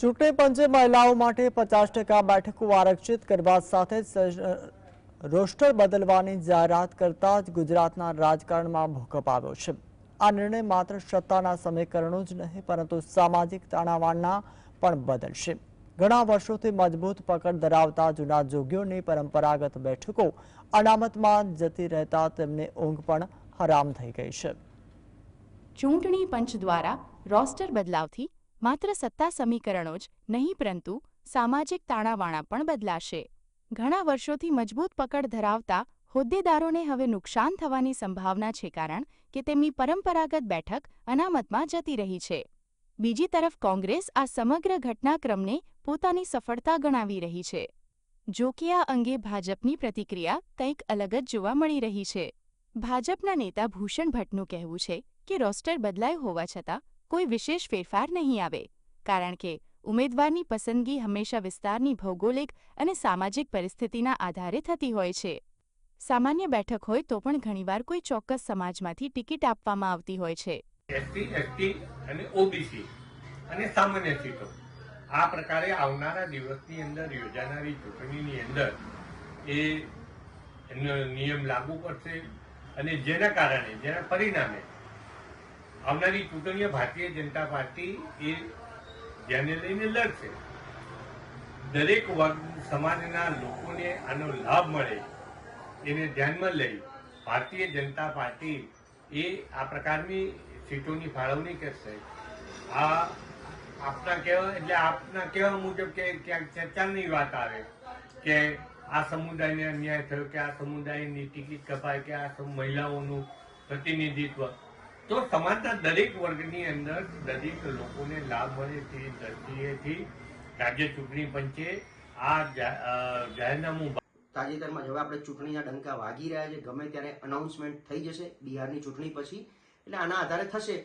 ચૂંટણી પંચે મહિલાઓ માટે પચાસ ટકા બેઠકો આરક્ષિત કરવા સાથે રોસ્ટર બદલવાની જાહેરાત કરતા જ ગુજરાતના રાજકારણમાં ભૂકંપ આવ્યો છે. આ નિર્ણય માત્ર સત્તાના સમીકરણો જ નહીં, પરંતુ સામાજિક તાણાવાણના પણ બદલશે ઘણા વર્ષોથી મજબૂત પકડ ધરાવતા જૂના જોગીઓની પરંપરાગત બેઠકો અનામતમાં જતી રહેતા તેમની ઊંઘ પણ હરામ થઈ ગઈ છે. ચૂંટણી પંચ દ્વારા રોસ્ટર બદલાવથી માત્ર સત્તા સમીકરણો જ નહીં, પરંતુ સામાજિક તાણાવાણા પણ બદલાશે. ઘણા વર્ષોથી મજબૂત પકડ ધરાવતા હોદ્દેદારોને હવે નુકસાન થવાની સંભાવના છે કારણ કે તેમની પરંપરાગત બેઠક અનામતમાં જતી રહી છે. બીજી તરફ કોંગ્રેસ આ સમગ્ર ઘટનાક્રમને પોતાની સફળતા ગણાવી રહી છે. જો કે આ અંગે ભાજપની પ્રતિક્રિયા કંઈક અલગ જ જોવા મળી રહી છે. ભાજપના નેતા ભૂષણ ભટ્ટનું કહેવું છે કે રોસ્ટર બદલાયું હોવા છતાં કોઈ વિશેષ ફેરફાર નહીં આવે, કારણ કે ઉમેદવારની પસંદગી હંમેશા વિસ્તારની ભૌગોલિક અને સામાજિક પરિસ્થિતિના આધારે થતી હોય છે. સામાન્ય બેઠક હોય તો પણ ઘણીવાર કોઈ ચોક્કસ સમાજમાંથી ટિકિટ આપવામાં આવતી હોય છે. એસટી એસટી અને ઓબીસી અને સામાન્ય સીટો. આ પ્રકારે આવનારા દિવસની અંદર, યોજાનારી ચૂંટણીની અંદર એ નિયમ લાગુ પડશે અને જેના કારણે, જેના પરિણામે આવનારી ચૂંટણીઓ ભારતીય જનતા પાર્ટી એ જેને લઈને લડશે. દરેક વર્ગ સમાજના લોકોને આનો લાભ મળે એને ધ્યાનમાં લઈ ભારતીય જનતા પાર્ટી એ આ પ્રકારની સીટોની ફાળવણી કરશે. આ આપના કહેવા, એટલે આપના કહેવા મુજબ કે ક્યાંક ચર્ચાની વાત આવે કે આ સમુદાયને અન્યાય થયો, કે આ સમુદાયની ટિકિટ કપાય કે આ મહિલાઓનું પ્રતિનિધિત્વ. તો સમાજના દરેક વર્ગની અંદર દરેક લોકોને લાભ મળે તે દ્રષ્ટિએથી રાજ્ય ચૂંટણી પંચે આ જાહેરનામું તાજેતરમાં હવે આપણે ચૂંટણીના ડંકા વાગી રહ્યા છે. ગમે ત્યારે અનાઉન્સમેન્ટ થઈ જશે બિહારની ચૂંટણી પછી. એટલે આના આધારે થશે.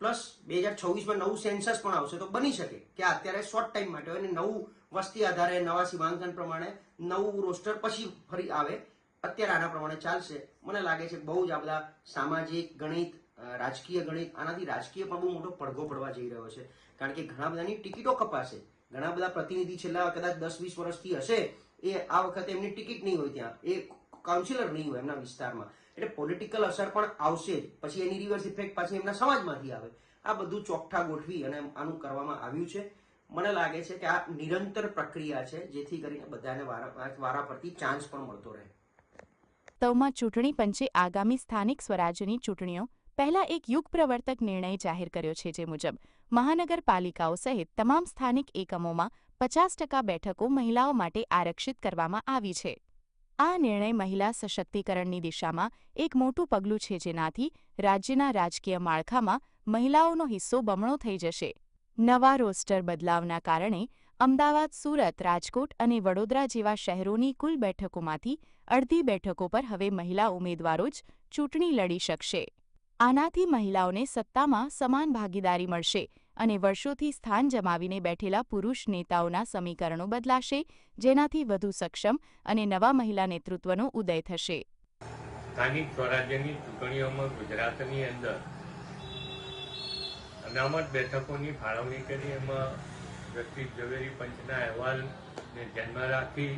પ્લસ બે હજાર છવ્વીસમાં નવું સેન્સસ પણ આવશે. તો બની શકે કે અત્યારે શોર્ટ ટાઈમ માટે હોય અને નવું વસ્તી આધારે નવા સીમાંકન પ્રમાણે નવું રોસ્ટર પછી ફરી આવે. અત્યારે આના પ્રમાણે ચાલશે. મને લાગે છે બહુ જ આ બધા સામાજિક, ગણિત રાજકીય ગણિત, આનાથી રાજકીય પણ બહુ મોટો પડઘો પડવા જઈ રહ્યો છે. કારણ કે ઘણા બધાની ટિકિટો કપાશે. ઘણા બધા પ્રતિનિધિ છેલ્લા કદાચ દસ વીસ વર્ષથી હશે. એ આ વખતે એમની ટિકિટ નહીં હોય ત્યાં. એ કાઉન્સિલર નહીં હોય એમના વિસ્તારમાં. એટલે પોલિટિકલ અસર પણ આવશે જ. પછી એની રિવર્સ ઇફેક્ટ પાછી એમના સમાજમાંથી આવે. આ બધું ચોકઠા ગોઠવી અને આનું કરવામાં આવ્યું છે. મને લાગે છે કે આ નિરંતર પ્રક્રિયા છે, જેથી કરીને બધાને વારા પરથી ચાન્સ પણ મળતો રહે. તવમાં ચૂંટણી પંચે આગામી સ્થાનિક સ્વરાજ્યની ચૂંટણીઓ પહેલા એક યુગ પ્રવર્તક નિર્ણય જાહેર કર્યો છે જે મુજબ, મહાનગરપાલિકાઓ સહિત તમામ સ્થાનિક એકમોમાં પચાસ ટકા બેઠકો મહિલાઓ માટે આરક્ષિત કરવામાં આવી છે. આ નિર્ણય મહિલા સશક્તિકરણની દિશામાં એક મોટું પગલું છે જેનાથી રાજ્યના રાજકીય માળખામાં મહિલાઓનો હિસ્સો બમણો થઈ જશે. નવા રોસ્ટર બદલાવના કારણે અમદાવાદ, સુરત, રાજકોટ અને વડોદરા જેવા શહેરોની કુલ બેઠકોમાંથી અડધી બેઠકો પર હવે મહિલા ઉમેદવારો જ ચૂંટણી લડી શકશે. આનાથી મહિલાઓને સત્તામાં સમાન ભાગીદારી મળશે અને વર્ષોથી સ્થાન જમાવીને બેઠેલા પુરુષ નેતાઓના સમીકરણો બદલાશે, જેનાથી વધુ સક્ષમ અને નવા મહિલા નેતૃત્વનો ઉદય થશે. સ્થાનિક સ્વરાજ્યની ચૂંટણીઓમાં ગુજરાતની અંદર અનામત બેઠકોની ફાળવણી કરી, એમાં વ્યક્તિ ઝવેરી પંચના અહેવાલને ધ્યાનમાં રાખી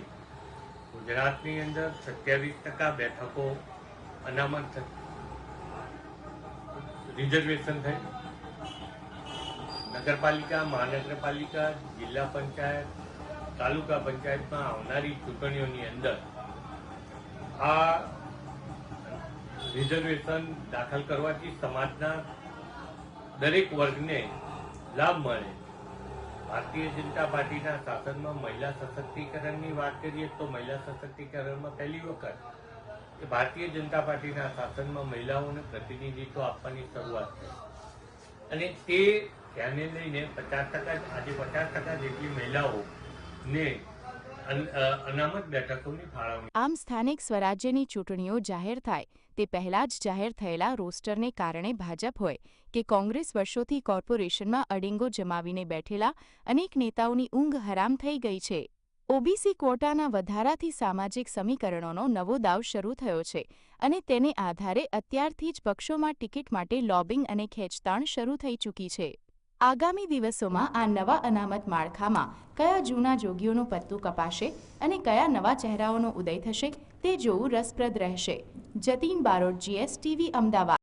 ગુજરાતની અંદર સત્યાવીસ ટકા બેઠકો અનામત રિઝર્વેશન થયું. નગરપાલિકા, મહાનગરપાલિકા, જિલ્લા પંચાયત, તાલુકા પંચાયતમાં આવનારી ચૂંટણીઓની અંદર આ રિઝર્વેશન દાખલ કરવાથી સમાજના દરેક વર્ગને લાભ મળે. ભારતીય જનતા પાર્ટીના શાસનમાં મહિલા સશક્તિકરણની વાત કરીએ તો મહિલા સશક્તિકરણમાં પહેલી વખત કે ભારતીય જનતા પાર્ટીના શાસનમાં મહિલાઓને પ્રતિનિધિત્વ આપવાની શરૂઆત થઈ. અને તે ધ્યાને લઈને પચાસ ટકા આજે પચાસ ટકા જેટલી મહિલાઓને આમ સ્થાનિક સ્વરાજ્યની ચૂંટણીઓ જાહેર થાય, તે પહેલા જ જાહેર થયેલા રોસ્ટરને કારણે ભાજપ હોય, કે કોંગ્રેસ વર્ષોથી કોર્પોરેશનમાં અડિંગો જમાવીને બેઠેલા અનેક નેતાઓની ઊંઘ હરામ થઈ ગઈ છે. ઓબીસી કોટાના વધારાથી સામાજિક સમીકરણોનો નવો દાવ શરૂ થયો છે અને તેને આધારે અત્યારથી જ પક્ષોમાં ટિકિટ માટે લોબિંગ અને ખેંચતાણ શરૂ થઈ ચૂકી છે. આગામી દિવસોમાં આ નવા અનામત માળખામાં કયા જૂના જોગીઓનું પત્તું કપાશે અને કયા નવા ચહેરાઓનો ઉદય થશે તે જોવું રસપ્રદ રહેશે. Jatin Barot GS TV Ahmedabad